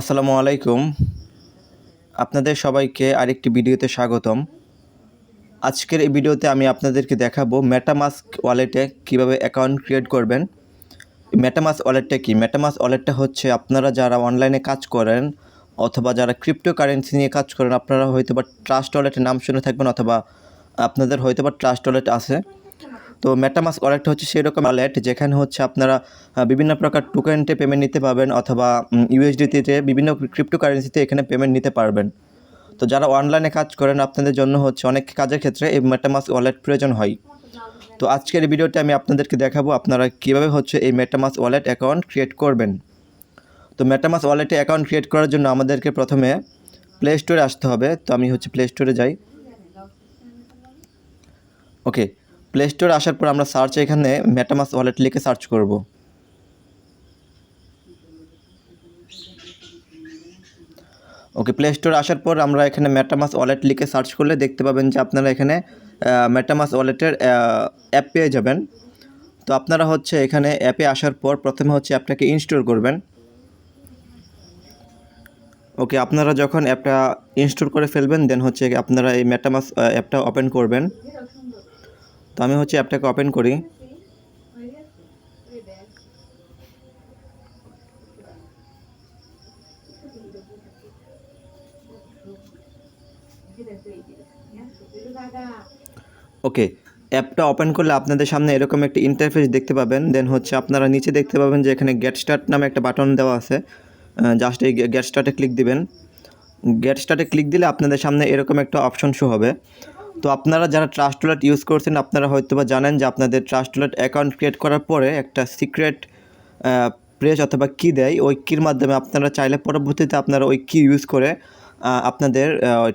আসসালামু আলাইকুম। আপনাদের সবাইকে আরেকটি ভিডিওতে স্বাগতম। আজকের এই ভিডিওতে আমি আপনাদেরকে দেখাবো মেটামাস্ক ওয়ালেটে কীভাবে অ্যাকাউন্ট ক্রিয়েট করবেন। মেটামাস ওয়ালেটটা কি? মেটামাস ওয়ালেটটা হচ্ছে আপনারা যারা অনলাইনে কাজ করেন অথবা যারা ক্রিপ্টো কারেন্সি নিয়ে কাজ করেন, আপনারা হয়তো বা ট্রাস্ট ওয়ালেটের নাম শুনে থাকবেন অথবা আপনাদের হয়তো বা ট্রাস্ট ওয়ালেট আছে। তো মেটামাস ওয়ালেট হচ্ছে সেরকম ওয়ালেট যেখানে হচ্ছে আপনারা বিভিন্ন প্রকার টোকেনটে পেমেন্ট নিতে পারবেন অথবা ইউএসডিতে বিভিন্ন ক্রিপ্টো কারেন্সিতে এখানে পেমেন্ট নিতে পারবেন। তো যারা অনলাইনে কাজ করেন, আপনাদের জন্য হচ্ছে অনেক কাজের ক্ষেত্রে এই মেটামাস ওয়ালেট প্রয়োজন হয়। তো আজকের ভিডিওতে আমি আপনাদেরকে দেখাবো আপনারা কীভাবে হচ্ছে এই মেটামাস ওয়ালেট অ্যাকাউন্ট ক্রিয়েট করবেন। তো মেটামাস ওয়ালেটে অ্যাকাউন্ট ক্রিয়েট করার জন্য আমাদেরকে প্রথমে প্লে স্টোরে আসতে হবে। তো আমি হচ্ছে প্লে স্টোরে যাই। ওকে প্লে স্টোরে আসার পর আমরা সার্চ এখানে মেটামাস ওয়ালেট লিখে সার্চ করব। ওকে প্লে স্টোরে আসার পর আমরা এখানে মেটামাস ওয়ালেট লিখে সার্চ করলে দেখতে পাবেন যে আপনারা এখানে মেটামাস ওয়ালেটের অ্যাপ পেয়ে যাবেন। তো আপনারা হচ্ছে এখানে অ্যাপে আসার পর প্রথমে হচ্ছে অ্যাপটাকে ইনস্টল করবেন। ওকে আপনারা যখন অ্যাপটা ইনস্টল করে ফেলবেন দেন হচ্ছে আপনারা এই মেটামাস অ্যাপটা ওপেন করবেন। তো আমি হচ্ছে অ্যাপটাকে ওপেন করি। ওকে অ্যাপটা ওপেন করলে আপনাদের সামনে এরকম একটা ইন্টারফেস দেখতে পাবেন। দেন হচ্ছে আপনারা নিচে দেখতে পাবেন যে এখানে গেট স্টার্ট নামে একটা বাটন দেওয়া আছে। জাস্ট এই গেট স্টার্টে ক্লিক দিবেন। গেট স্টার্টে ক্লিক দিলে আপনাদের সামনে এরকম একটা অপশন শো হবে। তো আপনারা যারা ট্রাস্ট ওয়ালেট ইউজ করছেন, আপনারা হয়তো বা জানেন যে আপনাদের ট্রাস্ট ওয়ালেট অ্যাকাউন্ট ক্রিয়েট করার পরে একটা সিক্রেট প্রেস অথবা কি দেয়। ওই কির মাধ্যমে আপনারা চাইলে পরবর্তীতে আপনারা ওই কি ইউজ করে আপনাদের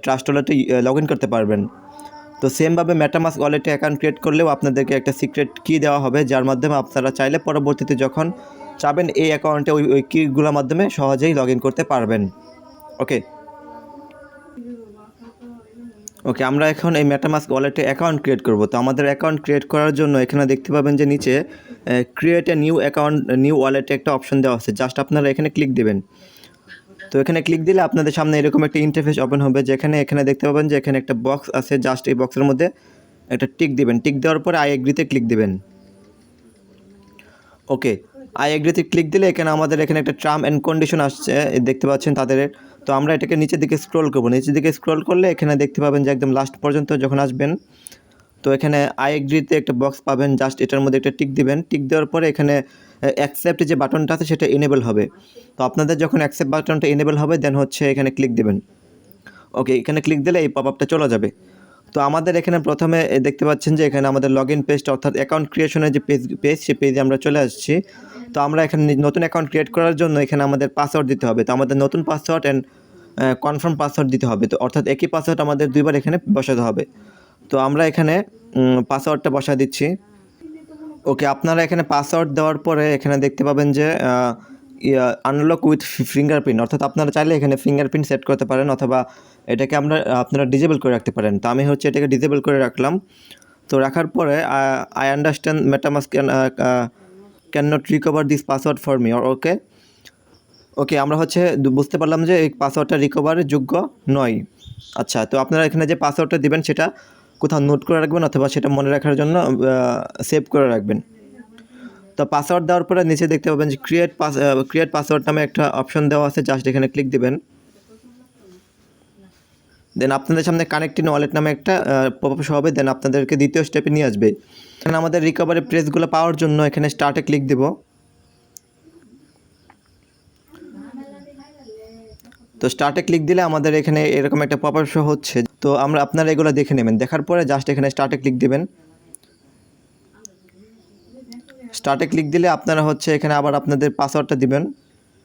ট্রাস্ট ওয়ালেটে লগ ইন করতে পারবেন। তো সেমভাবে মেটামাস ওয়ালেটে অ্যাকাউন্ট ক্রিয়েট করলেও আপনাদেরকে একটা সিক্রেট কি দেওয়া হবে, যার মাধ্যমে আপনারা চাইলে পরবর্তীতে যখন চাবেন, এই অ্যাকাউন্টে ওই ওই কিগুলোর মাধ্যমে সহজেই লগ ইন করতে পারবেন। ওকে ওকে আমরা এখন এই মেটামাস্ক ওয়ালেটে অ্যাকাউন্ট ক্রিয়েট করব। তো আমাদের অ্যাকাউন্ট ক্রিয়েট করার জন্য এখানে দেখতে পাবেন যে নিচে create a new account new ওয়ালেটে একটা অপশন দেওয়া আছে। জাস্ট আপনারা এখানে ক্লিক দেবেন। তো এখানে ক্লিক দিলে আপনাদের সামনে এরকম একটা ইন্টারফেস ওপেন হবে, যেখানে এখানে দেখতে পাবেন যে এখানে একটা বক্স আছে জাস্ট এই বক্সের মধ্যে একটা টিক দিবেন। টিক দেওয়ার পরে আই এগ্রিতে ক্লিক দিবেন। ওকে আই এগ্রিতে ক্লিক দিলে এখানে আমাদের এখানে একটা টার্ম অ্যান্ড কন্ডিশন আসছে দেখতে পাচ্ছেন তাদের তো আমরা এটাকে নিচের দিকে স্ক্রল করব। নিচের দিকে স্ক্রল করলে এখানে দেখতে পাবেন যে একদম লাস্ট পর্যন্ত যখন আসবেন, তো এখানে আই এগ্রিতে একটা বক্স পাবেন জাস্ট এটার মধ্যে একটা টিক দিবেন। টিক দেওয়ার পরে এখানে অ্যাকসেপ্ট যে বাটনটা আছে সেটা এনেবল হবে। তো আপনাদের যখন অ্যাকসেপ্ট বাটনটা এনেবল হবে দেন হচ্ছে এখানে ক্লিক দেবেন। ওকে এখানে ক্লিক দিলে এই পপ আপটা চলে যাবে। তো আমাদের এখানে প্রথমে দেখতে পাচ্ছেন যে এখানে আমাদের লগ ইন পেজটা অর্থাৎ অ্যাকাউন্ট ক্রিয়েশনের যে পেজ পেজ সে পেজে আমরা চলে আসছি। তো আমরা এখানে নতুন অ্যাকাউন্ট ক্রিয়েট করার জন্য এখানে আমাদের পাসওয়ার্ড দিতে হবে। তো আমাদের নতুন পাসওয়ার্ড অ্যান্ড কনফার্ম পাসওয়ার্ড দিতে হবে। তো অর্থাৎ একই পাসওয়ার্ড আমাদের দুইবার এখানে বসাতে হবে। তো আমরা এখানে পাসওয়ার্ডটা বসা দিচ্ছি। ওকে, আপনারা এখানে পাসওয়ার্ড দেওয়ার পরে এখানে দেখতে পাবেন যে আনলক উইথ ফিঙ্গারপ্রিন্ট অর্থাৎ আপনারা চাইলে এখানে ফিঙ্গারপ্রিন্ট সেট করতে পারেন অথবা এটাকে আমরা, আপনারা ডিজেবল করে রাখতে পারেন। তো আমি হচ্ছে এটাকে ডিজেবল করে রাখলাম। তো রাখার পরে I understand MetaMask can not recover this password for me okay okay আমরা হচ্ছে বুঝতে পারলাম যে এই পাসওয়ার্ডটা রিকভারের যোগ্য নয়। আচ্ছা তো আপনারা এখানে যে পাসওয়ার্ডটা দিবেন, সেটা কোথাও নোট করে রাখবেন অথবা সেটা মনে রাখার জন্য সেভ করে রাখবেন। তো পাসওয়ার্ড দেওয়ার পরে নিচে দেখতে পাবেন যে ক্রিয়েট পাস ক্রিয়েট পাসওয়ার্ড নামে একটা অপশন দেওয়া আছে জাস্ট এখানে ক্লিক দিবেন। দেন আপনাদের সামনে কানেক্টিং ওয়ালেট নামে একটা পপ আপ হবে। দেন আপনাদেরকে দ্বিতীয় স্টেপে নিয়ে আসবে। এখানে আমাদের রিকভারি প্রেসগুলো পাওয়ার জন্য এখানে স্টার্টে ক্লিক দেব। তো স্টার্টে ক্লিক দিলে আমাদের এখানে এরকম একটা পপ শো হচ্ছে। তো আমরা আপনারা এগুলো দেখে নেবেন। দেখার পরে জাস্ট এখানে স্টার্টে ক্লিক দিবেন। স্টার্টে ক্লিক দিলে আপনারা হচ্ছে এখানে আবার আপনাদের পাসওয়ার্ডটা দিবেন।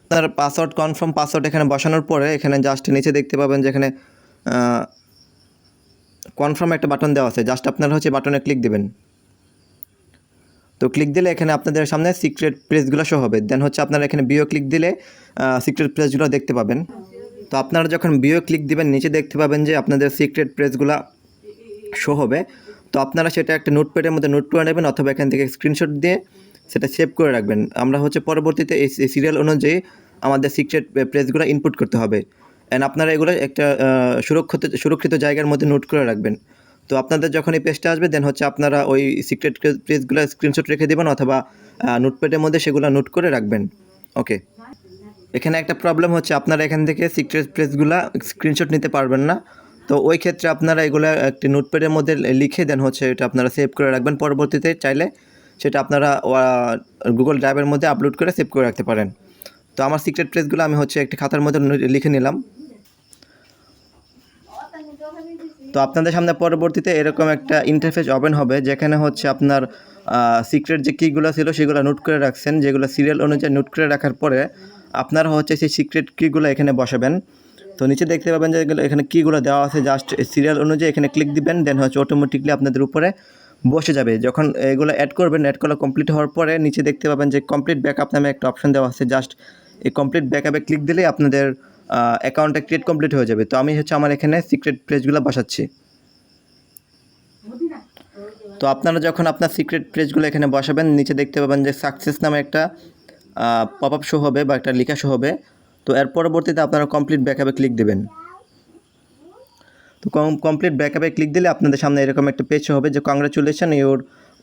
আপনার পাসওয়ার্ড কনফার্ম পাসওয়ার্ড এখানে বসানোর পরে এখানে জাস্ট নিচে দেখতে পাবেন যে এখানে কনফার্ম একটা বাটন দেওয়া আছে। জাস্ট আপনারা হচ্ছে বাটনে ক্লিক দিবেন। তো ক্লিক দিলে এখানে আপনাদের সামনে সিক্রেট প্রেসগুলো শো হবে। দেন হচ্ছে আপনারা এখানে বিও ক্লিক দিলে সিক্রেট প্রেসগুলো দেখতে পাবেন। তো আপনারা যখন বিও ক্লিক দিবেন, নিচে দেখতে পাবেন যে আপনাদের সিক্রেট প্রেসগুলো শো হবে। তো আপনারা সেটা একটা নোটপ্যাডের মধ্যে নোট করে নেবেন অথবা এখান থেকে স্ক্রিনশট দিয়ে সেটা সেভ করে রাখবেন। আমরা হচ্ছে পরবর্তীতে এই সিরিয়াল অনুযায়ী আমাদের সিক্রেট প্রেসগুলো ইনপুট করতে হবে। অ্যান্ড আপনারা এগুলো একটা সুরক্ষিত সুরক্ষিত জায়গার মধ্যে নোট করে রাখবেন। তো আপনাদের যখন এই পেজটা আসবে দেন হচ্ছে আপনারা ওই সিক্রেট প্রেসগুলো স্ক্রিনশট রেখে দেবেন অথবা নোটপ্যাডের মধ্যে সেগুলো নোট করে রাখবেন। ওকে এখানে একটা প্রবলেম হচ্ছে, আপনারা এখান থেকে সিক্রেট প্রেসগুলো স্ক্রিনশট নিতে পারবেন না। তো ওই ক্ষেত্রে আপনারা এগুলো একটি নোটপ্যাডের মধ্যে লিখে দেন হচ্ছে এটা আপনারা সেভ করে রাখবেন। পরবর্তীতে চাইলে সেটা আপনারা গুগল ড্রাইভের মধ্যে আপলোড করে সেভ করে রাখতে পারেন। তো আমার সিক্রেট প্রেসগুলো আমি হচ্ছে একটি খাতার মধ্যে লিখে নিলাম। তো আপনাদের সামনে পরবর্তীতে এরকম একটা ইন্টারফেস ওপেন হবে, যেখানে হচ্ছে আপনার সিক্রেট যে কীগুলো ছিল সেগুলো নোট করে রাখছেন, যেগুলো সিরিয়াল অনুযায়ী নোট করে রাখার পরে আপনারা হচ্ছে সেই সিক্রেট কীগুলো এখানে বসাবেন। তো নিচে দেখতে পাবেন যে এখানে কীগুলো দেওয়া আছে জাস্ট সিরিয়াল অনুযায়ী এখানে ক্লিক দিবেন দেন হচ্ছে অটোমেটিকলি আপনাদের উপরে বসে যাবে। যখন এগুলো অ্যাড করবেন অ্যাড করা কমপ্লিট হওয়ার পরে নিচে দেখতে পাবেন যে কমপ্লিট ব্যাকআপ নামে একটা অপশন দেওয়া আছে জাস্ট এই কমপ্লিট ব্যাকআপে ক্লিক দিলেই আপনাদের অ্যাকাউন্টটা ক্রিয়েট কমপ্লিট হয়ে যাবে। তো আমি হচ্ছে আমার এখানে সিক্রেট পেজগুলো বসাচ্ছি। তো আপনারা যখন আপনার সিক্রেট পেজগুলো এখানে বসাবেন, নিচে দেখতে পাবেন যে সাকসেস নামে একটা পপ আপ শো হবে বা একটা লেখা শো হবে। তো এর পরবর্তীতে আপনারা কমপ্লিট ব্যাকআপে ক্লিক দেবেন। তো কমপ্লিট ব্যাকআপে ক্লিক দিলে আপনাদের সামনে এরকম একটা পেজ হবে যে congratulation your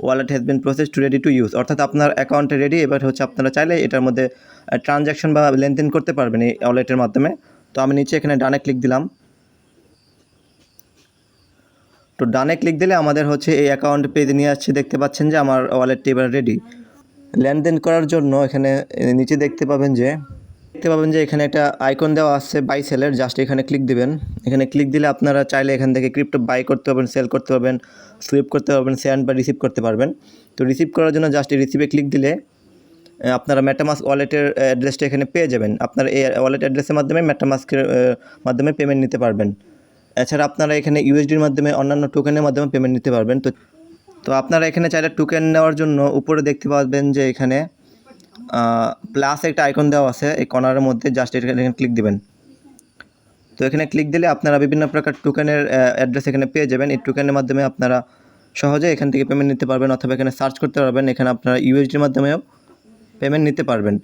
wallet has been process to ready to use অর্থাৎ আপনার অ্যাকাউন্টে রেডি এবার হচ্ছে আপনারা চাইলে এটার মধ্যে ট্রানজ্যাকশন বা লেনদেন করতে পারবেন এই ওয়ালেটের মাধ্যমে। তো আমি নিচে এখানে ডানে ক্লিক দিলাম। তো ডানে ক্লিক দিলে আমাদের হচ্ছে এই অ্যাকাউন্ট পেজে নিয়ে আসছে, দেখতে পাচ্ছেন যে আমার ওয়ালেটটি এবার রেডি লেনদেন করার জন্য এখানে নিচে দেখতে পাবেন যে দেখতে পাবেন যে এখানে একটা আইকন দেওয়া আছে বাই সেলের জাস্ট এখানে ক্লিক দিবেন। এখানে ক্লিক দিলে আপনারা চাইলে এখান থেকে ক্রিপ্টো বাই করতে পারবেন সেল করতে পারবেন সুইপ করতে পারবেন সেন্ড বা রিসিভ করতে পারবেন। তো রিসিভ করার জন্য জাস্ট এই রিসিভে ক্লিক দিলে আপনারা মেটামাস্ক ওয়ালেটের অ্যাড্রেসটা এখানে পেয়ে যাবেন। আপনারা এই ওয়ালেট অ্যাড্রেসের মাধ্যমে মেটামাস্কের মাধ্যমে পেমেন্ট নিতে পারবেন। এছাড়া আপনারা এখানে ইউএসডির মাধ্যমে অন্যান্য টোকেনের মাধ্যমে পেমেন্ট নিতে পারবেন। তো তো আপনারা এখানে চাইলে টোকেন নেওয়ার জন্য উপরে দেখতে পাবেন যে এখানে প্লাস একটা আইকন দেওয়া আছে, এই কর্নারের মধ্যে জাস্ট এখানে ক্লিক দিবেন। তো এখানে ক্লিক দিলে আপনারা বিভিন্ন প্রকার টোকেনের অ্যাড্রেস এখানে পেয়ে যাবেন। এই টোকেনের মাধ্যমে আপনারা সহজে এখান থেকে পেমেন্ট নিতে পারবেন অথবা এখানে সার্চ করতে পারবেন। এখানে আপনারা ইউএসডির মাধ্যমেও পেমেন্ট নিতে পারবেন।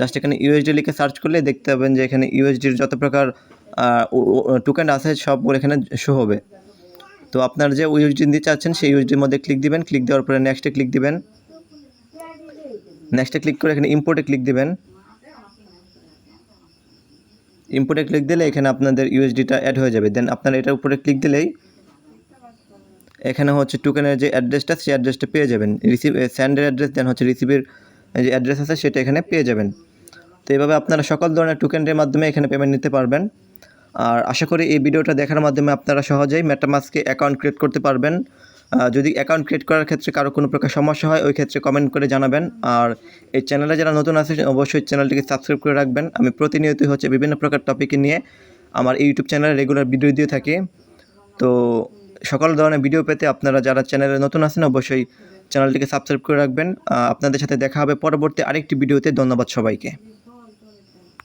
জাস্ট এখানে ইউএসডি লিখে সার্চ করলে দেখতে পাবেন যে এখানে ইউএসডির যত প্রকার টোকেন আছে সবগুলো এখানে শো হবে। তো আপনার যে ইউএসডি নিতে চাচ্ছেন, সেই ইউএসডির মধ্যে ক্লিক দিবেন। ক্লিক দেওয়ার পরে নেক্সটে ক্লিক দিবেন। নেক্সটে ক্লিক করে এখানে ইম্পোর্টে ক্লিক দিবেন। ইম্পোর্টে ক্লিক দিলে এখানে আপনাদের ইউএসডিটা অ্যাড হয়ে যাবে। দেন আপনারা এটার উপরে ক্লিক দিলেই এখানে হচ্ছে টোকেনের যে অ্যাড্রেসটা সেই অ্যাড্রেসটা পেয়ে যাবেন। রিসিভ স্যান্ডের অ্যাড্রেস দেন হচ্ছে রিসিভের যে অ্যাড্রেস আছে, সেটা এখানে পেয়ে যাবেন। তো এইভাবে আপনারা সকল ধরনের টোকেনের মাধ্যমে এখানে পেমেন্ট নিতে পারবেন। আর আশা করি এই ভিডিওটা দেখার মাধ্যমে আপনারা সহজেই মেটামাস্কে অ্যাকাউন্ট ক্রিয়েট করতে পারবেন। যদি অ্যাকাউন্ট ক্রিয়েট করার ক্ষেত্রে কারও কোনো প্রকার সমস্যা হয়, ওই ক্ষেত্রে কমেন্ট করে জানাবেন। আর এই চ্যানেলে যারা নতুন আছে অবশ্যই চ্যানেলটিকে সাবস্ক্রাইব করে রাখবেন। আমি প্রতিনিয়তই হচ্ছে বিভিন্ন প্রকার টপিকে নিয়ে আমার ইউটিউব চ্যানেলে রেগুলার ভিডিও দিয়ে থাকি। তো সকল ধরনের ভিডিও পেতে আপনারা যারা চ্যানেলে নতুন আছেন, অবশ্যই চ্যানেলটিকে সাবস্ক্রাইব করে রাখবেন। আপনাদের সাথে দেখা হবে পরবর্তী আরেকটি ভিডিওতে ধন্যবাদ সবাইকে।